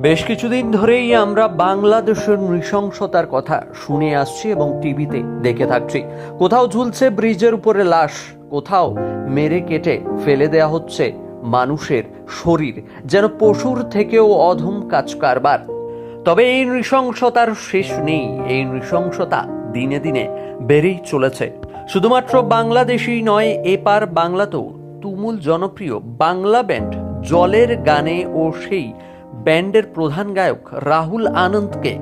বেশ কিছুদিন ধরেই আমরা বাংলাদেশের নৃশংসতার কথা শুনে আসছি এবং টিভিতে দেখে থাকছি। কোথাও ঝুলছে ব্রিজের উপরে লাশ, কোথাও মেরে কেটে ফেলে দেয়া হচ্ছে মানুষের শরীর, যেন পশুর থেকেও অধম কাজ কারবার। তবে এই নৃশংসতার শেষ নেই, এই নৃশংসতা দিনে দিনে বেড়েই চলেছে। শুধুমাত্র বাংলাদেশেই নয়, এপার বাংলাতেও তুমুল জনপ্রিয় বাংলা ব্যান্ড জলের গানে ও সেই ব্যান্ডের প্রধান গায়ক রাহুল আনন্দকে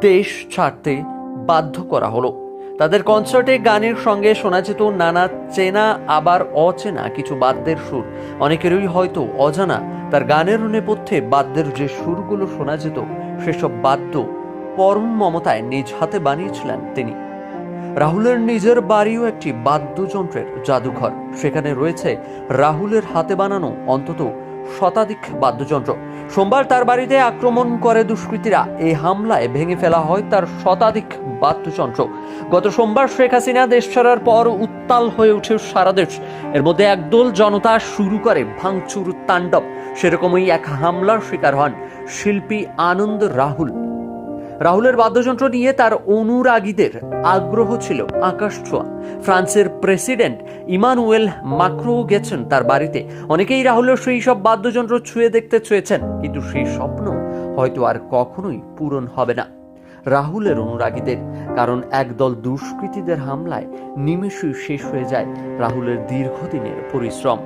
দেশ ছাড়তে বাধ্য করা হলো। তাদের কনসার্টে গানের সঙ্গে শোনা যেত নানা চেনা, আবার অচেনা কিছু বাদ্যের সুর। অনেকেরই হয়তো অজানা তার গানের নেপথ্যে বাদ্যের যে সুরগুলো শোনা যেত, সেসব বাদ্য পরম মমতায় নিজ হাতে বানিয়েছিলেন তিনি। রাহুলের নিজের বাড়িও একটি বাদ্যযন্ত্রের জাদুঘর। সেখানে রয়েছে রাহুলের হাতে বানানো অন্তত শতাধিক বাদ্যযন্ত্র। সোমবার তার বাড়িতে আক্রমণ করে দুষ্কৃতীরা। এই হামলায় ভেঙে ফেলা হয় তার শতাধিক বাদ্যযন্ত্র। গত সোমবার শেখ হাসিনা দেশ ছাড়ার পর উত্তাল হয়ে উঠে সারা দেশ। এর মধ্যে একদল জনতা শুরু করে ভাঙচুর, তাণ্ডব। সেরকমই এক হামলার শিকার হন শিল্পী আনন্দ রাহুল। রাহুলের বাদ্যযন্ত্র নিয়ে তার অনুরাগীদের আগ্রহ ছিল আকাশ ছোঁয়া। ফ্রান্সের প্রেসিডেন্ট ইমানুয়েল মাক্রো গেছেন তার বাড়িতে। অনেকেই রাহুলের সেই সব বাদ্যযন্ত্র ছুঁয়ে দেখতে চেয়েছেন, কিন্তু সেই স্বপ্ন হয়তো আর কখনোই পূরণ হবে না। রাহুলের অনুরাগীদের, কারণ একদল দুষ্কৃতীদের হামলায় নিমেষেই শেষ হয়ে যায় রাহুলের দীর্ঘদিনের পরিশ্রম।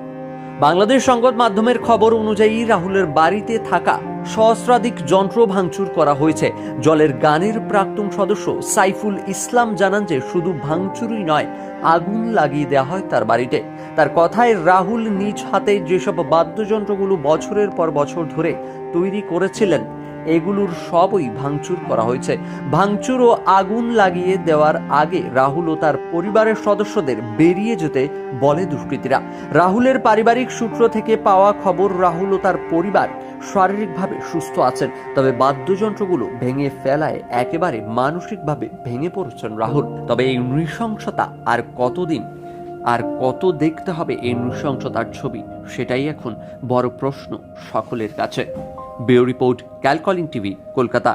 বাংলাদেশ সংবাদ মাধ্যমের খবর অনুযায়ী রাহুলের বাড়িতে থাকা সহস্রাধিক যন্ত্র ভাঙচুর করা হয়েছে। জলের গানের প্রাক্তন সদস্য সাইফুল ইসলাম জানান যে শুধু ভাঙচুরই নয়, আগুন লাগিয়ে দেওয়া হয় তার বাড়িতে। তার কথায় রাহুল নিজ হাতে যেসব বাদ্যযন্ত্রগুলো বছরের পর বছর ধরে তৈরি করেছিলেন এগুলোর সবই ভাঙচুর করা হয়েছে। ভাঙচুর ও আগুন লাগিয়ে দেওয়ার আগে রাহুল ও তার পরিবারের সদস্যদের বেরিয়ে যেতে বলে দুষ্কৃতীরা। রাহুলের পারিবারিক সূত্র থেকে পাওয়া খবর, রাহুল ও তার পরিবার শারীরিকভাবে সুস্থ আছেন, তবে বাদ্যযন্ত্রগুলো ভেঙে ফেলায় একেবারে মানসিকভাবে ভেঙে পড়েছেন রাহুল। তবে এই নৃশংসতা আর কতদিন, আর কত দেখতে হবে এই নৃশংসতার ছবি, সেটাই এখন বড় প্রশ্ন সকলের কাছে। Bureau report ক্যালকলিং TV Kolkata